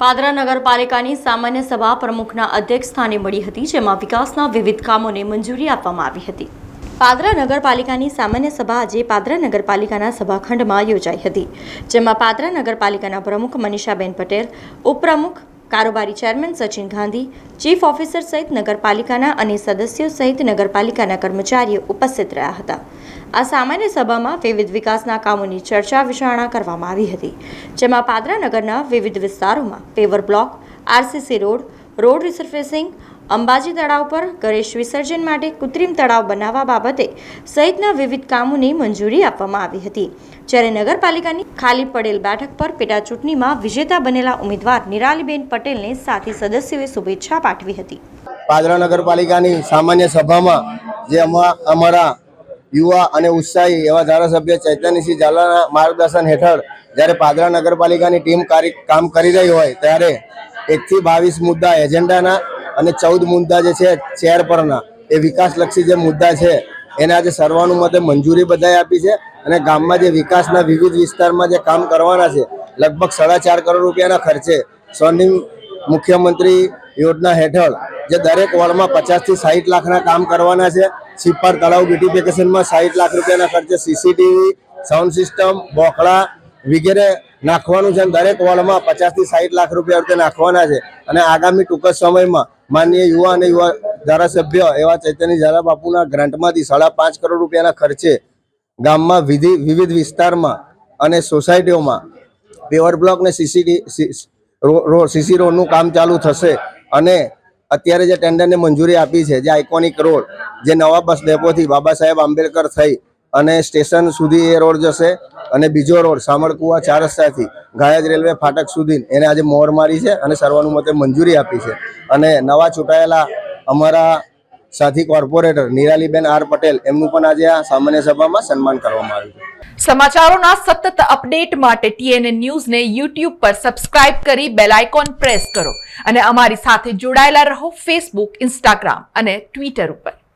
પાદરા નગરપાલિકાની સામાન્ય સભા પ્રમુખના અધ્યક્ષ સ્થાને મળી હતી, જેમાં વિકાસના વિવિધ કામોને મંજૂરી આપવામાં આવી હતી. પાદરા નગરપાલિકાની સામાન્ય સભા આજે પાદરા નગરપાલિકાના સભાખંડમાં યોજાઈ હતી, જેમાં પાદરા નગરપાલિકાના પ્રમુખ મનીષાબેન પટેલ, ઉપપ્રમુખ કારોબારી chairman Sachin Gandhi, chief officer સહિત નગરપાલિકાના અને સદસ્યો સહિત નગરપાલિકાના કર્મચારીઓ ઉપસ્થિત રહ્યા હતા. આ સામાન્ય સભામાં વિવિધ વિકાસના કામોની ચર્ચા વિચારણા કરવામાં આવી હતી, જેમાં પાદરા નગરના વિવિધ વિસ્તારોમાં paver block, RCC road road resurfacing Ambaji તળાવ પર ગણેશ વિસર્જન માટે કૃત્રિમ તળાવ બનાવવા બાબતે સહિતના વિવિધ કામોની મંજૂરી આપવામાં આવી હતી. જ્યારે નગરપાલિકાની ખાલી પડેલ બેઠક પર પેટા ચૂંટણીમાં વિજેતા બનેલા ઉમેદવાર નિરાલીબેન પટેલને સાથી સદસ્યોએ શુભેચ્છા પાઠવી હતી. પાદરા નગરપાલિકાની સામાન્ય સભામાં જે અમા- અમારા યુવા અને ઉત્સાહી એવા ધારાસભ્ય ચૈતન્યસિંહ ઝાલાના માર્ગદર્શન હેઠળ જ્યારે પાદરા નગરપાલિકાની ટીમ કામ કરી રહી હોય ત્યારે એકથી બાવીસ મુદ્દા એજન્ડાના અને ચૌદ મુદ્દા જે છે ચેર પરના, એ વિકાસલક્ષી જે મુદ્દા છે, એને આજે સર્વાનુમતે મંજૂરી બધાએ આપી છે અને ગામમાં જે વિકાસના વિવિધ વિસ્તારમાં જે કામ કરવાના છે, લગભગ સાડા ચાર કરોડ રૂપિયાના ખર્ચે સ્વર્ણિમ મુખ્યમંત્રી યોજના હેઠળ જે દરેક વોર્ડમાં પચાસથી સાહીઠ લાખના કામ કરવાના છે છીપાર તળાવ બ્યુટિફિકેશનમાં સાહીઠ લાખ રૂપિયાના ખર્ચે સીસીટીવી સાઉન્ડ સિસ્ટમ બોકડા વગેરે નાખવાનું છે અને દરેક વોર્ડમાં પચાસથી સાહીઠ લાખ રૂપિયા રૂપિયા નાખવાના છે. અને આગામી ટૂંક સમયમાં માનનીય યુવા અને યુવા ધારાસભ્ય એવા ચૈતન્ય ઝાલા બાપુના ગ્રાન્ટમાંથી સાડા પાંચ કરોડ રૂપિયાના ખર્ચે ગામમાં વિધિ, વિવિધ વિસ્તારમાં અને સોસાયટીઓમાં પેવર બ્લોક ને સીસીટી સીસી રોડનું કામ ચાલુ થશે. અને અત્યારે જે ટેન્ડરને મંજૂરી આપી છે, જે આઇકોનિક રોડ જે નવા બસ ડેપોથી બાબા સાહેબ આંબેડકર થઈ અને સ્ટેશન સુધી એ રોડ જશે અને બીજો રોડ સામરકુવા ચાર રસ્તાથી ગાયજ રેલવે ફાટક સુધી એને આજે મોહર મારી છે અને સર્વાનુમતે મંજૂરી આપી છે. અને નવા ચૂંટાયેલા અમારા સાથી કોર્પોરેટર નિરાલીબેન આર પટેલ એમનું પણ આજે આ સામાન્ય સભામાં સન્માન કરવામાં આવ્યું છે. સમાચારોના સતત અપડેટ માટે ટીએનએ ન્યૂઝને યુટ્યુબ પર સબસ્ક્રાઇબ કરી બેલ આઇકોન પ્રેસ કરો અને અમારી સાથે જોડાયેલા રહો ફેસબુક, ઇન્સ્ટાગ્રામ અને ટ્વિટર ઉપર.